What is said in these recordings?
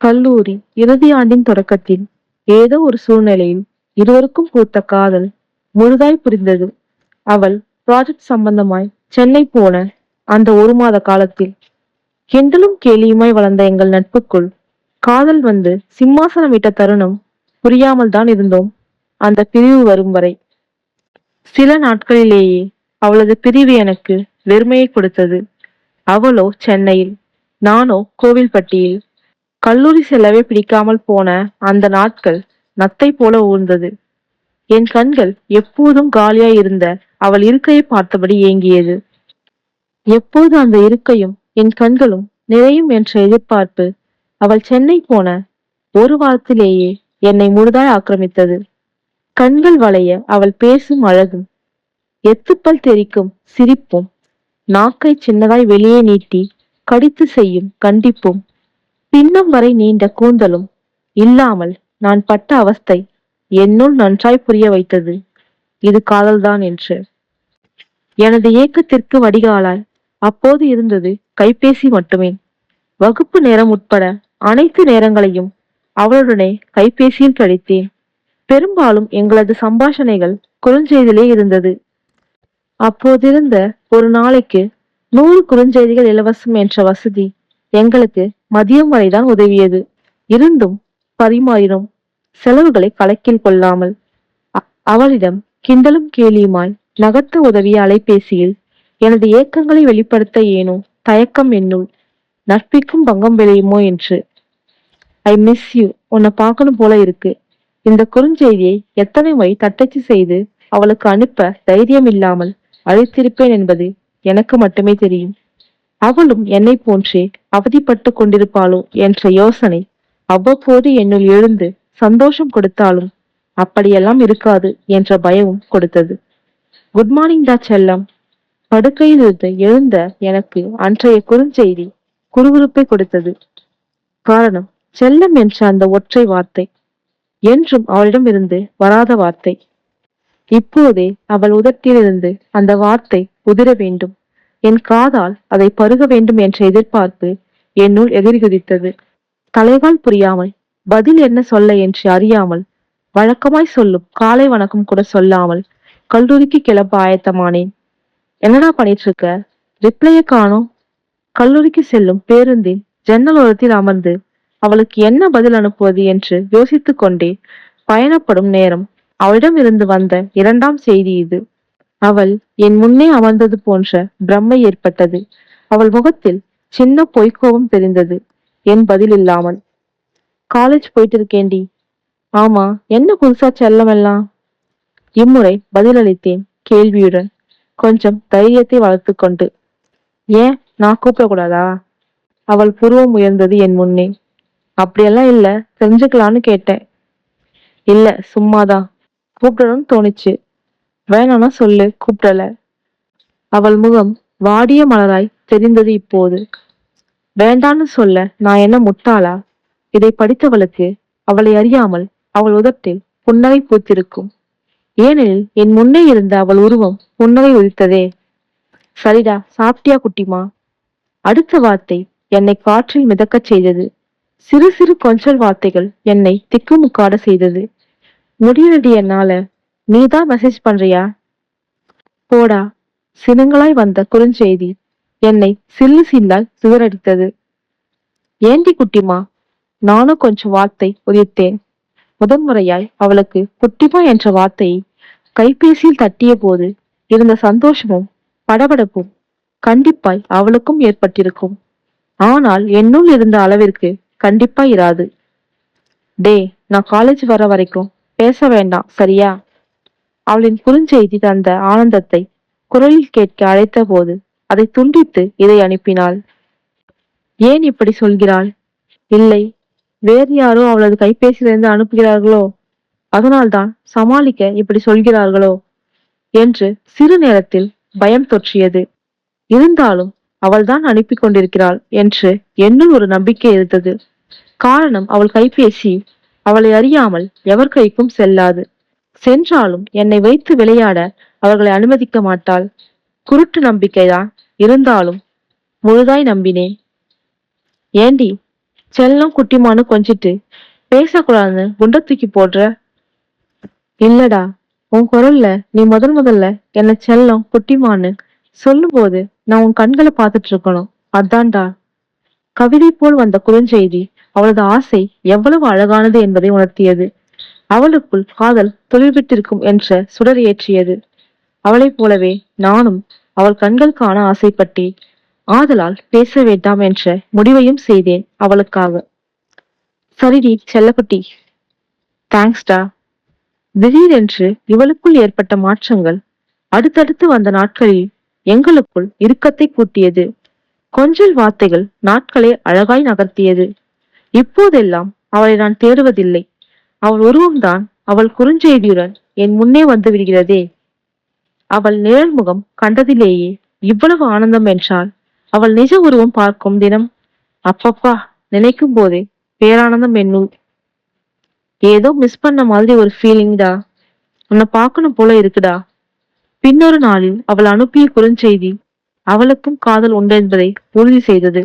கல்லூரி இறுதி ஆண்டின் தொடக்கத்தில் ஏதோ ஒரு சூழ்நிலையில் இருவருக்கும் பூத்த காதல் முழுதாய் புரிந்தது. அவள் ப்ராஜெக்ட் சம்பந்தமாய் சென்னை போன அந்த ஒரு மாத காலத்தில் கிண்டலும் கேலியுமாய் வளர்ந்த எங்கள் நட்புக்குள் காதல் வந்து சிம்மாசனம் விட்ட தருணம் புரியாமல் தான் இருந்தோம். அந்த பிரிவு வரும் வரை சில நாட்களிலேயே அவளது பிரிவு எனக்கு வெறுமையை கொடுத்தது. அவளோ சென்னையில் நானோ கோவில்பட்டியில் கல்லூரி செல்லவே பிடிக்காமல் போன அந்த நாட்கள் நத்தை போல ஊர்ந்தது. என் கண்கள் எப்போதும் காலியாய் இருந்த அவள் இருக்கையை பார்த்தபடி ஏங்கியது. எப்போது அந்த இருக்கையும் என் கண்களும் நிறையும் என்ற எதிர்பார்ப்பு அவள் சென்னை போன ஒரு வாரத்திலேயே என்னை முழுதாய் ஆக்கிரமித்தது. கண்கள் வளைய அவள் பேசும் அழகும் எத்துப்பல் தெரிக்கும் சிரிப்பும் நாக்கை சின்னதாய் வெளியே நீட்டி கடித்து செய்யும் கண்டிப்பும் பின்னம் வரை நீண்ட கூந்தலும் இல்லாமல் நான் பட்ட அவஸ்தை என்னுள் நன்றாய் புரிய வைத்தது. இது காதல்தான் என்று. எனது ஏக்கத்திற்கு வடிகாலாய் அப்போது இருந்தது கைபேசி மட்டுமே. வகுப்பு நேரம் உட்பட அனைத்து நேரங்களையும் அவளுடனே கைபேசியில் கழித்தேன். பெரும்பாலும் எங்களது சம்பாஷணைகள் குறுஞ்செய்திலே இருந்தது. அப்போதிருந்த ஒரு நாளைக்கு நூறு குறுஞ்செய்திகள் இலவசம் என்ற வசதி எங்களுக்கு மதியம் வரைதான் உதவியது. இருந்தும் பரிமாறினோம் செலவுகளை கணக்கில் கொள்ளாமல். அவளிடம் கிண்டலும் கேலியுமாய் நகர்த்த உதவிய அலைபேசியில் எனது ஏக்கங்களை வெளிப்படுத்த ஏனோ? தயக்கம் என்னுள் நட்பிக்கும் பங்கம் விளையுமோ? என்று. I miss you. உன்னை பார்க்கணும் போல இருக்கு. இந்த குறுஞ்செய்தியை எத்தனை முறை தட்டச்சு செய்து அவளுக்கு அனுப்ப தைரியம் இல்லாமல் அழைத்திருப்பேன் என்பது எனக்கு மட்டுமே தெரியும். அவளும் என்னை போன்றே அவதிப்பட்டு கொண்டிருப்பாளோ என்ற யோசனை அவ்வப்போது என்னுள் எழுந்து சந்தோஷம் கொடுத்தாலும் அப்படியெல்லாம் இருக்காது என்ற பயமும் கொடுத்தது. குட் மார்னிங் டா செல்லம். படுக்கையிலிருந்து எழுந்த எனக்கு அன்றைய குறுஞ்செய்தி குறுகுறுப்பை கொடுத்தது. காரணம் செல்லம் என்ற அந்த ஒற்றை வார்த்தை என்றும் அவளிடம் இருந்து வராத வார்த்தை. இப்போதே அவள் உதட்டிலிருந்து அந்த வார்த்தை உதிர வேண்டும். என் காதால் அதை பருக வேண்டும் என்ற எதிர்பார்ப்பு என்னுள் எதிர்குதித்தது தலைவால் புரியாமல் பதில் என்ன சொல்ல என்று அறியாமல் வழக்கமாய் சொல்லும் காலை வணக்கம் கூட சொல்லாமல் கல்லூரிக்கு கிளம்ப ஆயத்தமானேன். என்னடா பண்ணிட்டு இருக்க ரிப்ளைய காணோம். கல்லூரிக்கு செல்லும் பேருந்தில் ஜன்னல் ஓரத்தில் அமர்ந்து அவளுக்கு என்ன பதில் அனுப்புவது என்று யோசித்துக் கொண்டே பயணப்படும் நேரம். அவளிடம் இருந்து வந்த இரண்டாம் செய்தி இது. அவள் என் முன்னே அமர்ந்தது போன்ற பிரம்மை ஏற்பட்டது. அவள் முகத்தில் சின்ன பொய்க்கோவம் தெரிந்தது. என் பதில் இல்லாமல். காலேஜ் போயிட்டு இருக்கேன்டி ஆமா என்ன புதுசா செல்லமெல்லாம்? இம்முறை பதிலளித்தேன் கேள்வியுடன். கொஞ்சம் தைரியத்தை வளர்த்து கொண்டு. ஏன் நான் கூப்பிடக்கூடாதா? அவள் புருவம் உயர்ந்தது என் முன்னே. அப்படியெல்லாம் இல்ல தெரிஞ்சுக்கலான்னு கேட்டேன். இல்ல சும்மாதான். கூப்பிடணும்னு தோணுச்சு. வேணாம்னா சொல்லு கூப்பிடல. அவள் முகம் வாடிய மலராய் தெரிந்தது இப்போது. வேண்டான்னு சொல்ல நான் என்ன முட்டாளா? இதை படித்தவளுக்கு அவளை அறியாமல் அவள் உதட்டில் புன்னகை பூத்திருக்கும். ஏனெனில் என் முன்னே இருந்த அவள் உருவம் புன்னகை உதித்ததே. சரிடா சாப்பிட்டியா குட்டிமா? அடுத்த வார்த்தை என்னை காற்றில் மிதக்கச் செய்தது. சிறு சிறு கொஞ்சல் வார்த்தைகள் என்னை திக்குமுக்காட செய்தது. முடியலடி என்னால நீதான் மெசேஜ் பண்றியா? போடா சினங்களாய் வந்த குறுஞ்செய்தி என்னை சில்லு சில்லாய் சிதறடித்தது. ஏண்டி குட்டிமா நானும் கொஞ்சம் வார்த்தை உதிர்த்தேன் முதன்முறையாய் அவளுக்கு குட்டிமா என்ற வார்த்தையை கைபேசியில் தட்டிய போது இருந்த சந்தோஷமும் படபடப்பும் கண்டிப்பாய் அவளுக்கும் ஏற்பட்டிருக்கும். ஆனால் என்னுள் இருந்த அளவிற்கு கண்டிப்பா இராது. டே நான் காலேஜ் வர வரைக்கும் பேச வேண்டாம் சரியா? அவளின் குறுஞ்செய்தி தந்த ஆனந்தத்தை குரலில் கேட்க அழைத்த போது அதை துண்டித்து இதை அனுப்பினாள். ஏன் இப்படி சொல்கிறாள்? இல்லை வேறு யாரோ அவளது கைபேசியிலிருந்து அனுப்புகிறார்களோ? அதனால்தான் சமாளிக்க இப்படி சொல்கிறார்களோ? என்று சிறு நேரத்தில் பயம் தொற்றியது. இருந்தாலும் அவள்தான் அனுப்பி கொண்டிருக்கிறாள் என்று என்னுள் ஒரு நம்பிக்கை இருந்தது. காரணம் அவள் கைபேசி. அவளை அறியாமல் எவர் கைக்கும் செல்லாது. சென்றாலும் என்னை வைத்து விளையாட அவர்களை அனுமதிக்க மாட்டாள். குருட்டு நம்பிக்கைதான் இருந்தாலும் முழுதாய் நம்பினேன். ஏண்டி செல்லம் குட்டிமான்னு கொஞ்சிட்டு பேசக்கூடாதுன்னு குண்ட தூக்கி போடுற? இல்லடா உன் குரல்ல நீ முதல் முதல்ல என்ன செல்லம் குட்டிமான்னு சொல்லும்போது நான் உன் கண்களை பார்த்துட்டு இருக்கணும் அதான்டா. கவிதை போல் வந்த குறுஞ்செய்தி அவளது ஆசை எவ்வளவு அழகானது என்பதை உணர்த்தியது. அவளுக்குள் காதல் தொழில்விட்டிருக்கும் என்ற சுடர் ஏற்றியது. அவளைப் போலவே நானும் அவள் கண்கள் காண ஆசைப்பட்டேன் ஆதலால் பேச வேண்டாம் என்ற முடிவையும் செய்தேன் அவளுக்காக. சரிடி செல்லக்குட்டி. தேங்க்ஸ்டா திடீரென்று இவளுக்குள் ஏற்பட்ட மாற்றங்கள் அடுத்தடுத்து வந்த நாட்களில் எங்களுக்குள் இறுக்கத்தை கூட்டியது கொஞ்சல் வார்த்தைகள் நாட்களை அழகாய் நகர்த்தியது. இப்போதெல்லாம் அவளை நான் தேடுவதில்லை. அவள் உருவம்தான் அவள் குறுஞ்செய்தியுடன் என் முன்னே வந்து விடுகிறதே. அவள் நிழல் முகம் கண்டதிலேயே இவ்வளவு ஆனந்தம் என்றால் அவள் நிஜ உருவம் பார்க்கும் தினம். அப்பப்பா நினைக்கும் போதே பேரானந்தம் என்னும் ஏதோ மிஸ் பண்ண மாதிரி ஒரு ஃபீலிங்டா உன்னை பார்க்கணும் போல இருக்குடா. பின்னொரு நாளில் அவள் அனுப்பிய குறுஞ்செய்தி அவளுக்கும் காதல் உண்டு என்பதை உறுதி செய்தது.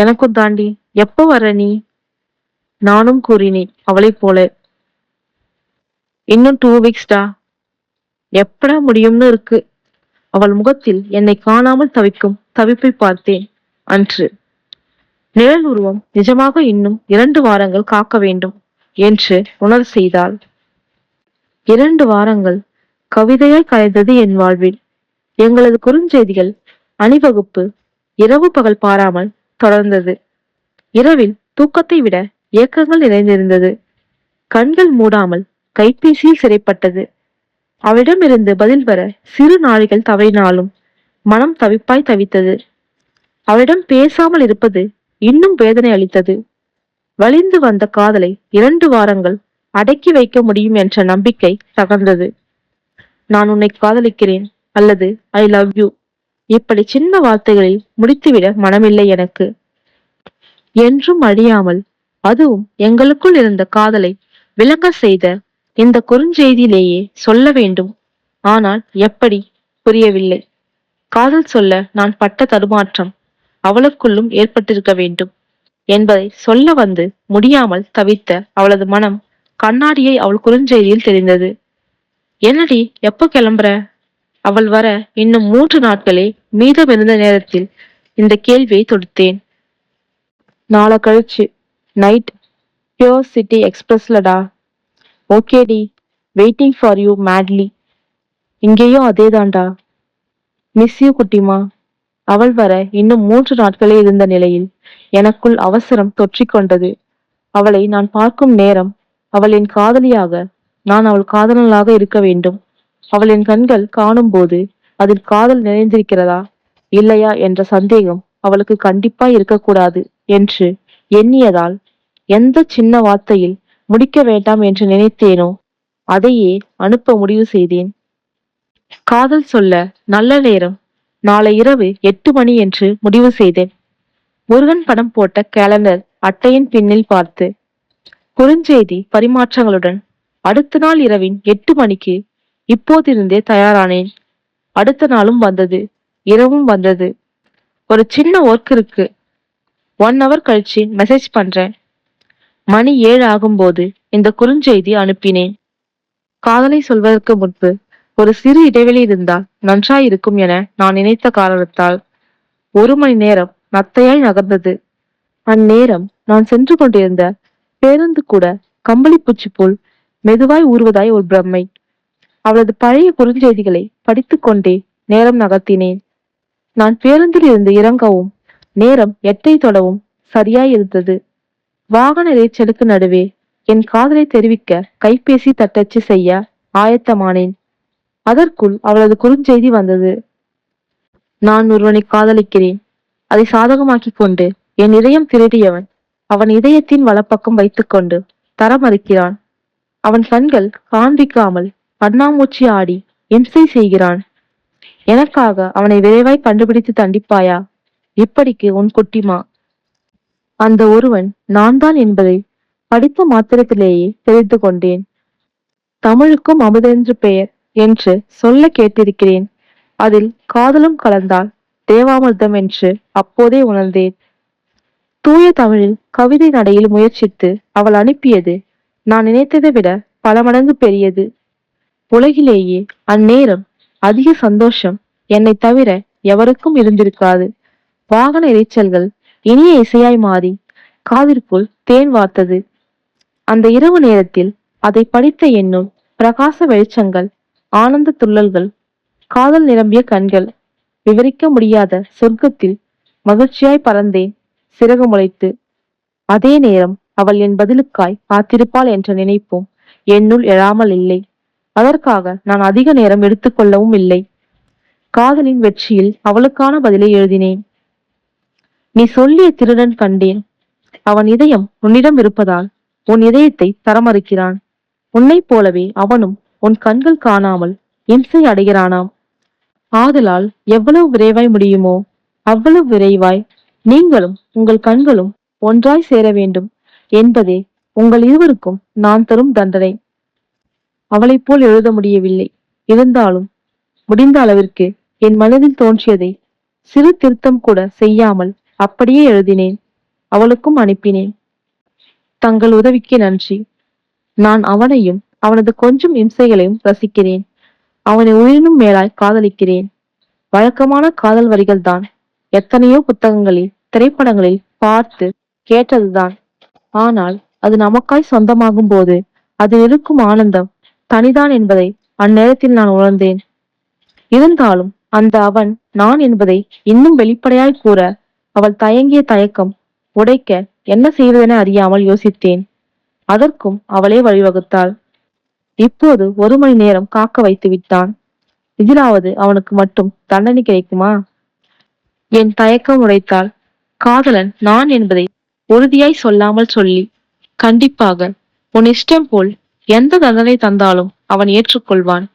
எனக்கும் தாண்டி எப்போ வர நீ? நானும் கூறினேன் அவளைப் போல. இன்னும் டூ? வீக்ஸ்டா எப்படா முடியும்னு இருக்கு? அவள் முகத்தில் என்னை காணாமல் தவிக்கும் தவிப்பை பார்த்தேன் அன்று. நிழல் உருவம் நிஜமாக இன்னும் இரண்டு வாரங்கள் காக்க வேண்டும் என்று உணர் செய்தாள். இரண்டு வாரங்கள் கவிதையாய் கலைந்தது என் வாழ்வில். எங்களது குறுஞ்செய்திகள் அணிவகுப்பு இரவு பகல் பாராமல் தொடர்ந்தது. இரவில் தூக்கத்தை விட ஏக்கங்கள் நிறைந்திருந்தது. கண்கள் மூடாமல் கைபேசியில் சிறைப்பட்டது. அவளிடமிருந்து பதில் வர சிறு நாளிகள் தவறினாலும் மனம் தவிப்பாய் தவித்தது. அவளிடம் பேசாமல் இருப்பது இன்னும் வேதனை அளித்தது. வலிந்து வந்த காதலை இரண்டு வாரங்கள் அடக்கி வைக்க முடியும் என்ற நம்பிக்கை தகர்ந்தது. நான் உன்னை காதலிக்கிறேன் அல்லது ஐ லவ் யூ இப்படி சின்ன வார்த்தைகளில் முடித்துவிட மனமில்லை எனக்கு. என்றும் அழியாமல் அதுவும் எங்களுக்குள் இருந்த காதலை விளங்க செய்த இந்த குறுஞ்செய்தியிலேயே சொல்ல வேண்டும். ஆனால் எப்படி? புரியவில்லை. காதல் சொல்ல நான் பட்ட தடுமாற்றம் அவளுக்குள்ளும் ஏற்பட்டிருக்க வேண்டும் என்பதை சொல்ல வந்து முடியாமல் தவித்த அவளது மனம் கண்ணாடியை அவள் குறுஞ்செய்தியில் தெரிந்தது. என்னடி எப்போ கிளம்புற? அவள் வர இன்னும் மூன்று நாட்களே மீதமிருந்த நேரத்தில் இந்த கேள்வியை தொடுத்தேன். நாளை கழிச்சு. நைட் பியோர் சிட்டி எக்ஸ்பிரஸ்லடா ஓகேடி வெயிட்டிங் ஃபார் யூ மேட்லி இங்கேயும் அதேதான்டா. மிஸ் யூ குட்டிமா. அவள் வர இன்னும் மூன்று நாட்களே இருந்த நிலையில் எனக்குள் அவசரம் தொற்றிக்கொண்டது அவளை நான் பார்க்கும் நேரம் அவள் என் காதலியாக நான் அவள் காதலனாக இருக்க வேண்டும். அவள் என் கண்கள் காணும் போது அதில் காதல் நிறைந்திருக்கிறதா இல்லையா என்ற சந்தேகம் அவளுக்கு கண்டிப்பா இருக்கக்கூடாது என்று எண்ணியதால் எந்த சின்ன வார்த்தையில் முடிக்க வேண்டாம் என்று நினைத்தேனோ அதையே அனுப்ப முடிவு செய்தேன். காதல் சொல்ல நல்ல நேரம். நாளை இரவு எட்டு மணி என்று முடிவு செய்தேன். முருகன் படம் போட்ட கேலண்டர் அட்டையின் பின்னில் பார்த்து குறுஞ்செய்தி பரிமாற்றங்களுடன் அடுத்த நாள் இரவின் எட்டு மணிக்கு இப்போதிருந்தே தயாரானேன். அடுத்த நாளும் வந்தது இரவும் வந்தது. ஒரு சின்ன ஒர்க் இருக்கு. ஒன் ஹவர் கழிச்சு மெசேஜ் பண்றேன். மணி ஏழு ஆகும்போது இந்த குறுஞ்செய்தி அனுப்பினேன். காதலை சொல்வதற்கு முன்பு ஒரு சிறு இடைவெளி இருந்தால் நன்றாயிருக்கும் என நான் நினைத்த காரணத்தால் ஒரு மணி நேரம் நத்தையாய் நகர்ந்தது. அந்நேரம் நான் சென்று கொண்டிருந்த பேருந்து கூட கம்பளிப்பூச்சி போல் மெதுவாய் ஊறுவதாய் ஒரு பிரம்மை. அவளது பழைய குறுஞ்செய்திகளை படித்து கொண்டே நேரம் நகர்த்தினேன். நான் பேருந்தில் இருந்து இறங்கவும் நேரம் எட்டை தொடவும் சரியாய் இருந்தது வாகன இறைச்சலுக்கு நடுவே என் காதலை தெரிவிக்க கைபேசி தட்டச்சு செய்ய ஆயத்தமானேன். அதற்குள் அவளது குறுஞ்செய்தி வந்தது. நான் ஒருவனை காதலிக்கிறேன். அதை சாதகமாக்கிக் கொண்டு என் இதயம் திருடியவன் அவன் இதயத்தின் வலப்பக்கம் வைத்துக்கொண்டு தர மறுக்கிறான் அவன் கண்கள் காண்பிக்காமல் கண்ணாமூச்சி ஆடி இம்சை செய்கிறான். எனக்காக அவனை விரைவாய் கண்டுபிடித்து தண்டிப்பாயா? இப்படிக்கு உன் குட்டிமா அந்த ஒருவன் நான் தான் என்பதை படித்த மாத்திரத்திலேயே தெரிந்து கொண்டேன். தமிழுக்கும் அமுதென்று பெயர் என்று சொல்ல கேட்டிருக்கிறேன். அதில் காதலும் கலந்தால் தேவாமிர்தம் என்று அப்போதே உணர்ந்தேன். தூய தமிழில் கவிதை நடையில் முயற்சித்து அவள் அனுப்பியது நான் நினைத்ததை விட பல மடங்கு பெரியது. உலகிலேயே அந்நேரம் அதிக சந்தோஷம் என்னை தவிர எவருக்கும் இருந்திருக்காது. வாகன இரைச்சல்கள் இனிய இசையாய் மாறி காதிற்குள் தேன் வார்த்தது. அந்த இரவு நேரத்தில் அதை படித்த என்னுள் பிரகாச வெளிச்சங்கள் ஆனந்த துள்ளல்கள் காதல் நிரம்பிய கண்கள் விவரிக்க முடியாத சொர்க்கத்தில் மகிழ்ச்சியாய் பறந்தேன். சிறகு முளைத்து அதே நேரம் அவள் என் பதிலுக்காய் காத்திருப்பாள் என்ற நினைப்பும். என்னுள் எழாமல் இல்லை. அதற்காக நான் அதிக நேரம் எடுத்துக்கொள்ளவும் இல்லை. காதலின் வெற்றியில் அவளுக்கான பதிலை எழுதினேன். நீ சொல்லிய திருடன் கண்டேன். அவன் இதயம் உன்னிடம் இருப்பதால் உன் இதயத்தை தரமறுக்கிறான். உன்னைப் போலவே அவனும் உன் கண்கள் காணாமல் இம்சை அடைகிறானாம். ஆதலால் எவ்வளவு விரைவாய் முடியுமோ அவ்வளவு விரைவாய் நீங்களும் உங்கள் கண்களும் ஒன்றாய் சேர வேண்டும் என்பதே உங்கள் இருவருக்கும் நான் தரும் தண்டனை. அவளைப் போல் எழுத முடியவில்லை. இருந்தாலும் முடிந்த அளவிற்கு என் மனதில் தோன்றியதை சிறு திருத்தம் கூட செய்யாமல் அப்படியே எழுதினேன். அவளுக்கும் அனுப்பினேன். தங்கள் உதவிக்கு நன்றி. நான் அவனையும் அவனது கொஞ்சம் இம்சைகளையும் ரசிக்கிறேன். அவனை உயிரினும் மேலாய் காதலிக்கிறேன். வழக்கமான காதல் வரிகள் தான் எத்தனையோ புத்தகங்களில் திரைப்படங்களில் பார்த்து கேட்டதுதான். ஆனால் அது நமக்காய் சொந்தமாகும் போது அதில் இருக்கும் ஆனந்தம் தனிதான் என்பதை அந்நேரத்தில் நான் உணர்ந்தேன். இருந்தாலும் அந்த அவன் நான் என்பதை இன்னும் வெளிப்படையாய் கூற அவள் தயங்கிய தயக்கம் உடைக்க என்ன செய்வதென அறியாமல் யோசித்தேன். அதற்கும் அவளே வழிவகுத்தாள். இப்போது ஒரு மணி நேரம் காக்க வைத்து விட்டான். இதிலாவது அவனுக்கு மட்டும் தண்டனை கிடைக்குமா? என் தயக்கம் உடைத்தாள். காதலன் நான் என்பதை உறுதியாய் சொல்லாமல் சொல்லி கண்டிப்பாக உன் இஷ்டம் போல் எந்த தண்டனை தந்தாலும் அவன் ஏற்றுக்கொள்வான்.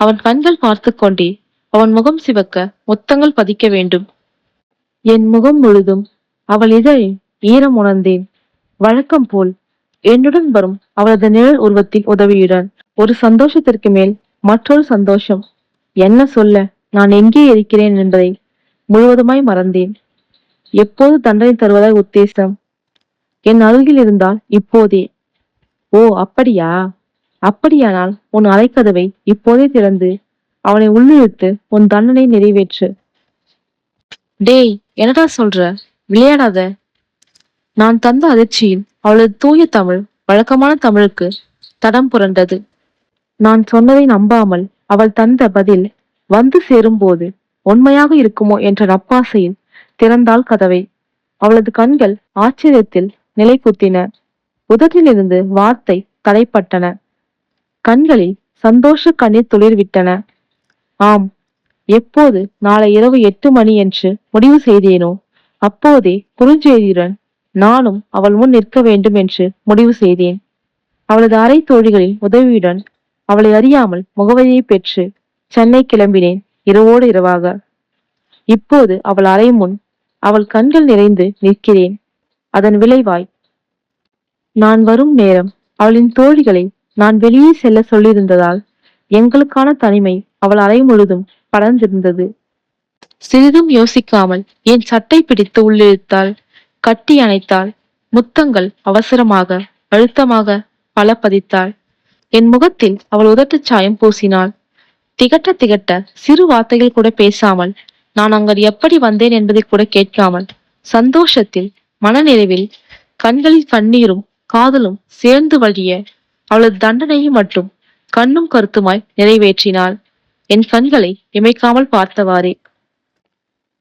அவன் கண்கள் பார்த்து கொண்டே அவன் முகம் சிவக்க முத்தங்கள் பதிக்க வேண்டும். என் முகம் முழுதும் அவள் இதழில் ஈரம் உணர்ந்தேன். வழக்கம் போல் என்னுடன் வரும் அவளது நிழல் உருவத்தின் உதவியுடன் ஒரு சந்தோஷத்திற்கு மேல் மற்றொரு சந்தோஷம். என்ன சொல்ல நான் எங்கே இருக்கிறேன் என்பதை முழுவதுமாய் மறந்தேன். எப்போது தண்டனை தருவதாய் உத்தேசம். என் அருகில் இருந்தால் இப்போதே. ஓ அப்படியா? அப்படியானால் உன் அலைக்கதவை இப்போதே திறந்து அவனை உள்ளிழுத்து உன் தண்டனை நிறைவேற்று. டேய் என்னடா சொல்ற? விளையாடாத. நான் தந்த அதிர்ச்சியில் அவளது தூய தமிழ் வழக்கமான தமிழுக்கு தடம் புரண்டது. நான் சொன்னதை நம்பாமல் அவள் தந்த பதில் வந்து சேரும்போது உண்மையாக இருக்குமோ என்ற நப்பாசையில் திறந்தாள் கதவை. அவளது கண்கள் ஆச்சரியத்தில் நிலை குத்தின உதட்டிலிருந்து வார்த்தை தடைப்பட்டன. கண்களில் சந்தோஷ கண்ணீர் துளிர் விட்டன ஆம் எப்போது நாளை இரவு எட்டு மணி என்று முடிவு செய்தேனோ அப்போதே குறுஞ்செய்தியுடன் நானும் அவள் முன் நிற்க வேண்டும் என்று முடிவு செய்தேன். அவளது அறை தோழிகளின் உதவியுடன் அவளை அறியாமல் முகவரியை பெற்று சென்னை கிளம்பினேன் இரவோடு இரவாக. இப்போது அவள் அறை முன் அவள் கண்கள் நிறைந்து நிற்கிறேன். அதன் விளைவாய் நான் வரும் நேரம் அவளின் தோழிகளை நான் வெளியே செல்ல சொல்லியிருந்ததால் எங்களுக்கான தனிமை அவள் அறை முழுதும் படர்ந்திருந்தது. சிறிதும் யோசிக்காமல் என் சட்டை பிடித்து உள்ளிழுத்தாள் கட்டி அணைத்தாள். முத்தங்கள் அவசரமாக அழுத்தமாக பல பதித்தாள் என் முகத்தில் அவள் உதட்டுச் சாயம் பூசினாள். திகட்ட திகட்ட சிறு வார்த்தைகள் கூட பேசாமல் நான் அங்கு எப்படி வந்தேன் என்பதை கூட கேட்காமல் சந்தோஷத்தில் மனநிறைவில் கண்களில் கண்ணீரும் காதலும் சேர்ந்து வழிய அவளது தண்டனையை மட்டும் கண்ணும் கருத்துமாய் நிறைவேற்றினாள். என் கண்களை இமைக்காமல் பார்த்தவாறே.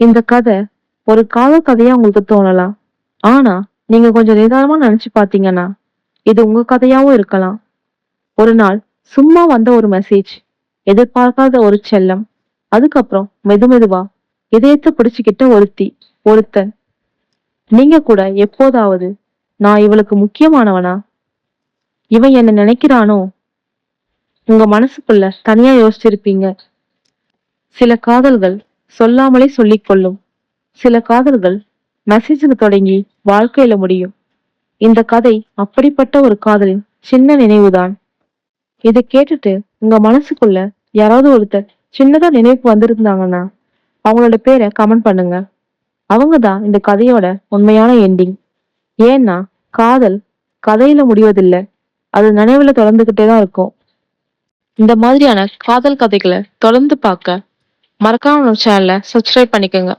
இந்த கதை ஒரு காதல் கதையா உங்களுக்கு தோணலாம். ஆனா நீங்க கொஞ்சம் நிதானமா நினைச்சு பாத்தீங்கன்னா இது உங்க கதையாவும் இருக்கலாம். ஒரு நாள் சும்மா வந்த ஒரு மெசேஜ் எதிர்பார்க்காத ஒரு செல்லம் அதுக்கப்புறம் மெது மெதுவா இதயத்தை பிடிச்சுக்கிட்ட ஒருத்தி ஒருத்தன். நீங்க கூட எப்போதாவது நான் இவளுக்கு முக்கியமானவனா? இவன் என்ன நினைக்கிறானோ உங்க மனசுக்குள்ள தனியா யோசிச்சிருப்பீங்க. சில காதல்கள் சொல்லாமலே சொல்லிக் கொள்ளும். சில காதல்கள் மெசேஜில் தொடங்கி வாழ்க்கையில முடியும். இந்த கதை அப்படிப்பட்ட ஒரு காதலின் சின்ன நினைவுதான். இதை கேட்டுட்டு உங்க மனசுக்குள்ள யாராவது ஒருத்தர் சின்னதா நினைவுக்கு வந்திருந்தாங்கன்னா அவங்களோட பேரை கமெண்ட் பண்ணுங்க. அவங்க தான் இந்த கதையோட உண்மையான எண்டிங் ஏன்னா காதல் கதையில முடிவதில்லை. அது நினைவுல தொடர்ந்துகிட்டே தான் இருக்கும். இந்த மாதிரியான காதல் கதைகளை தொடர்ந்து பார்க்க மறக்காம நம்ம சேனலை சப்ஸ்கிரைப் பண்ணிக்கோங்க.